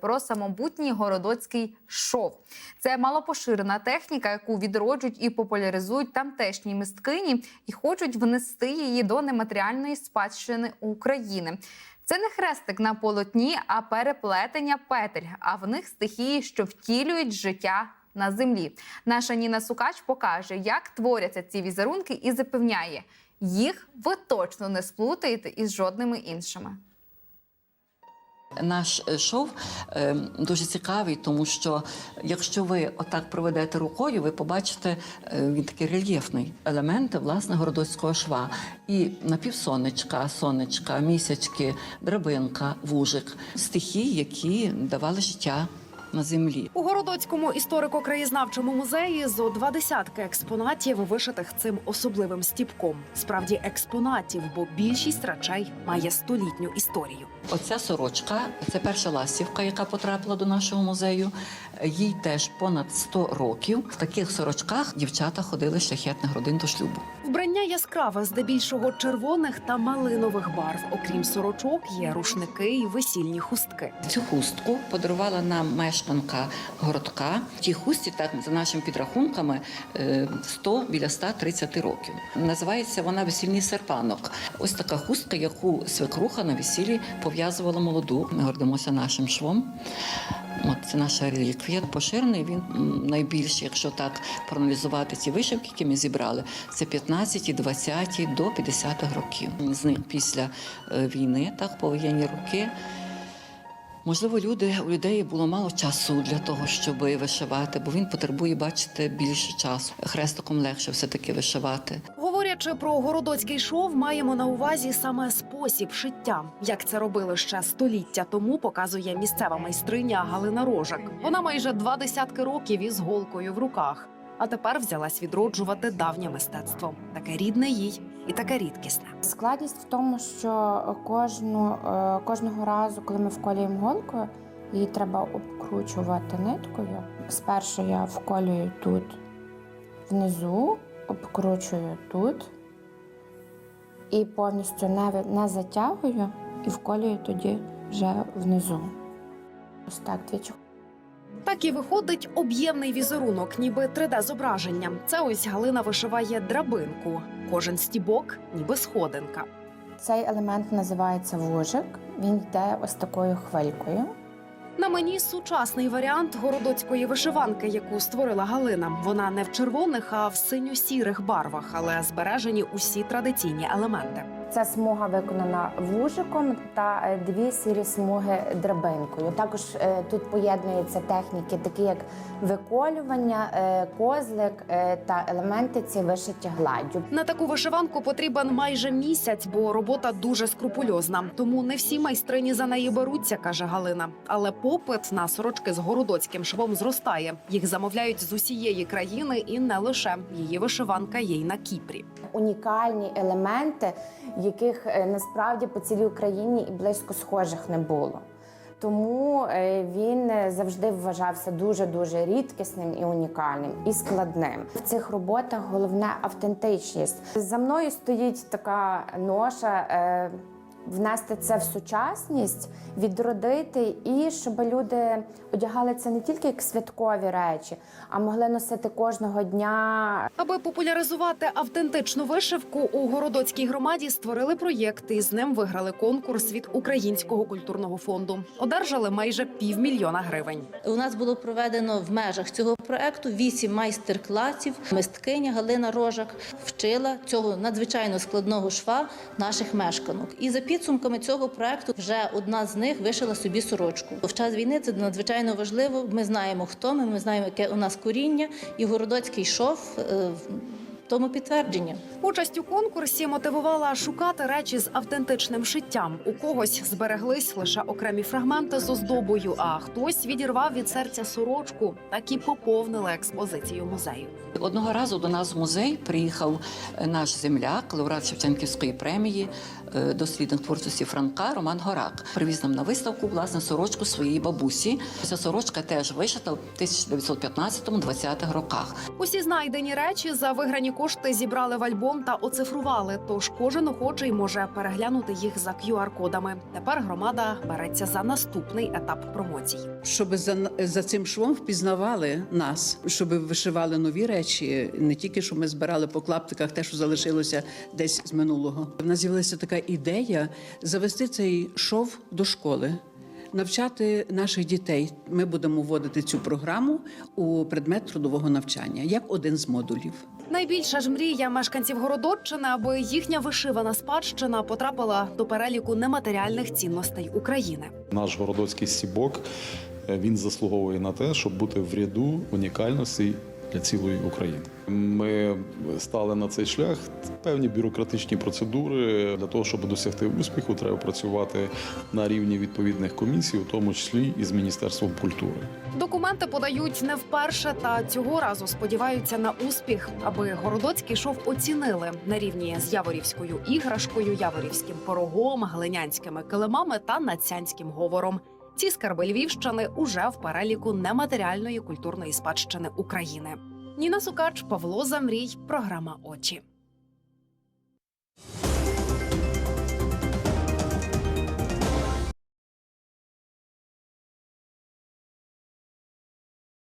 про самобутній городоцький шов. Це малопоширена техніка, яку відроджують і популяризують тамтешні мисткині, і хочуть внести її до нематеріальної спадщини України. Це не хрестик на полотні, а переплетення петель. А в них стихії, що втілюють життя на землі. Наша Ніна Сукач покаже, як творяться ці візерунки, і запевняє, їх ви точно не сплутаєте із жодними іншими. Наш е, шов е, дуже цікавий, тому що якщо ви отак проведете рукою, ви побачите е, він такий рельєфний елементи власне городоцького шва. І напівсонечка, сонечка, місячки, драбинка, вужик стихії, які давали життя на землі. У Городоцькому історико-краєзнавчому музеї зо два десятки експонатів, вишитих цим особливим стіпком. Справді експонатів, бо більшість речей має столітню історію. Оця сорочка це перша ластівка, яка потрапила до нашого музею. Їй теж понад 100 років. В таких сорочках дівчата ходили з шляхетних родин до шлюбу. Вбрання яскраве, здебільшого червоних та малинових барв. Окрім сорочок, є рушники і весільні хустки. Цю хустку подарувала нам мешканка городка. Тій хустці, так за нашими підрахунками, е, 100 біля 130 років. Називається вона весільний серпанок. Ось така хустка, яку свекруха на весіллі пов'язувала молоду. Ми гордимося нашим швом. От це наша реліквія. Поширений він найбільший, якщо так проаналізувати ці вишивки, які ми зібрали, це 15, 20 до 50-х років. З них після е, війни, так, повоєнні роки. Можливо, люди у людей було мало часу для того, щоб вишивати, бо він потребує, бачите, більше часу. Хрестиком легше все таки вишивати. Говорячи про городоцький шов, маємо на увазі саме спосіб шиття. Як це робили ще століття тому, показує місцева майстриня Галина Рожак. Вона майже два десятки років із голкою в руках. А тепер взялась відроджувати давнє мистецтво. Таке рідне їй і таке рідкісне. Складність в тому, що кожну, е, кожного разу, коли ми вколюємо голкою, її треба обкручувати ниткою. Спершу я вколюю тут внизу, обкручую тут і повністю не, не затягую і вколюю тоді вже внизу. Ось так двічі. Так і виходить об'ємний візерунок, ніби 3D-зображення. Це ось Галина вишиває драбинку. Кожен стібок, ніби сходинка. Цей елемент називається вужик. Він йде ось такою хвилькою. На мені сучасний варіант городоцької вишиванки, яку створила Галина. Вона не в червоних, а в синьо-сірих барвах, але збережені усі традиційні елементи. Ця смуга виконана вужиком та е, дві сірі смуги драбинкою. Також е, тут поєднуються техніки, такі як виколювання, е, козлик та елементи ці вишиті гладдю. На таку вишиванку потрібен майже місяць, бо робота дуже скрупульозна. Тому не всі майстрині за неї беруться, каже Галина. Але попит на сорочки з городоцьким швом зростає. Їх замовляють з усієї країни, і не лише її вишиванка є й на Кіпрі. Унікальні елементи, яких е, насправді по цілій Україні і близько схожих не було. Тому е, він е, завжди вважався дуже дуже рідкісним і унікальним і складним. В цих роботах головне автентичність. За мною стоїть така ноша. Внести це в сучасність, відродити, і щоб люди одягали це не тільки як святкові речі, а могли носити кожного дня Аби популяризувати автентичну вишивку, у городоцькій громаді створили проєкт і з ним виграли конкурс від Українського культурного фонду. Одержали майже півмільйона гривень. У нас було проведено в межах цього проекту вісім майстер-класів. Мисткиня Галина Рожак вчила цього надзвичайно складного шва наших мешканок. І за підсумками цього проекту вже одна з них вишила собі сорочку. В час війни це надзвичайно важливо. Ми знаємо, хто ми, ми знаємо, яке у нас коріння, і городоцький шов е, тому підтвердження. Участь у конкурсі мотивувала шукати речі з автентичним шиттям. У когось збереглись лише окремі фрагменти з оздобою, а хтось відірвав від серця сорочку, так і поповнили експозицію музею. Одного разу до нас в музей приїхав е, наш земляк, лауреат Шевченківської премії е, дослідник творчості Франка Роман Горак. Привіз нам на виставку власне сорочку своєї бабусі. Ця сорочка теж вишита в 1915-20-х роках. Усі знайдені речі за виграні кошти зібрали в альбом та оцифрували. Тож кожен охочий може переглянути їх за QR-кодами. Тепер громада береться за наступний етап промоцій. щоб за, за цим швом впізнавали нас, щоб вишивали нові речі, не тільки що ми збирали по клаптиках те, що залишилося десь з минулого. В нас з'явилася така ідея завести цей шов до школи. Навчати наших дітей ми будемо вводити цю програму у предмет трудового навчання як один з модулів. Найбільша ж мрія мешканців Городоччини, аби їхня вишивана спадщина потрапила до переліку нематеріальних цінностей України. Наш городоцький сібок е, він заслуговує на те, щоб бути в ряду унікальності для цілої України. Ми стали на цей шлях. Певні бюрократичні процедури для того, щоб досягти успіху, треба працювати на рівні відповідних комісій, у тому числі і з міністерством культури. Документи подають не вперше, та цього разу сподіваються на успіх, аби городоцький шов оцінили на рівні з яворівською іграшкою, яворівським порогом, глинянськими килимами та нацянським говором. Ці скарби Львівщини уже в переліку нематеріальної культурної спадщини України. Ніна Сукач, Павло Замрій, програма Очі.